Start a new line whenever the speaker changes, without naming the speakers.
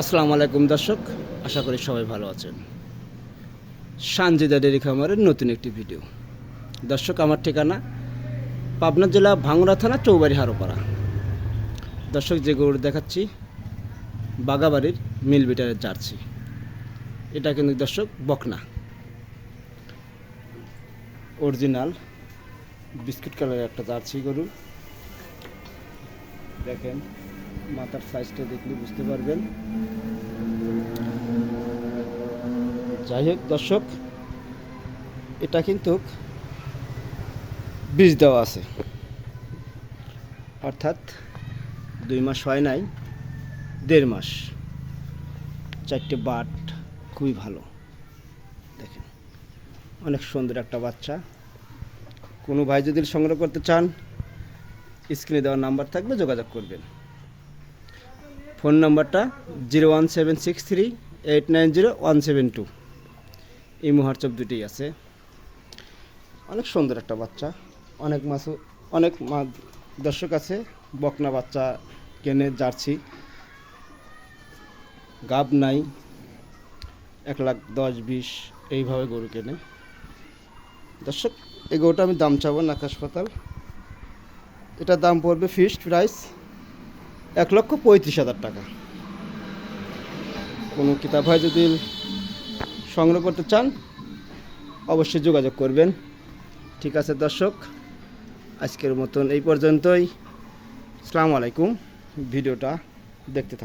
আসসালামু আলাইকুম দর্শক, আশা করি সবাই ভালো আছেন। সানজিদা ডেরি খামারের নতুন একটি ভিডিও। দর্শক, আমার ঠিকানা পাবনা জেলা ভাঙড়া থানা চৌবাড়ি হারোপাড়া। দর্শক, যে গরু দেখাচ্ছি, বাগাবাড়ির মিল বিটারের জার্সি। এটা কিন্তু দর্শক বকনা। অরিজিনাল বিস্কুট কালারের একটা জার্সি গরু। দেখেন। মাথার সাইজটা দেখলে বুঝতে পারবেন। যাই হোক, দর্শক, এটা কিন্তু বীজ দেওয়া আছে। অর্থাৎ দুই মাস হয় নাই, দেড় মাস। চারটে বাট খুবই ভালো। দেখেন, অনেক সুন্দর একটা বাচ্চা। কোনো ভাই যদি সংগ্রহ করতে চান স্ক্রিনে দেওয়া নাম্বার থাকবে, যোগাযোগ করবেন। ফোন নাম্বারটা zero one seven six three eight nine zero one seven two. Imo WhatsApp দুটোই আছে। অনেক সুন্দর একটা বাচ্চা। অনেক মাছ অনেক দর্শক আছে। বকনা বাচ্চা কেনে জার্সি। গাব নাই। এক লাখ দশ বিশ এইভাবে গরু কেনে। দর্শক, এই গরুটা আমি দাম চাবো না হাসপাতাল এটার দাম পড়বে ফিক্সড প্রাইস এক লক্ষ পঁয়ত্রিশ হাজার টাকা। কোনো কিতাব হয় যদি সংগ্রহ করতে চান, অবশ্যই যোগাযোগ করবেন। ঠিক আছে, দর্শক, আজকের মতন এই পর্যন্তই। আসসালামু আলাইকুম। ভিডিওটা দেখতে থাকুন।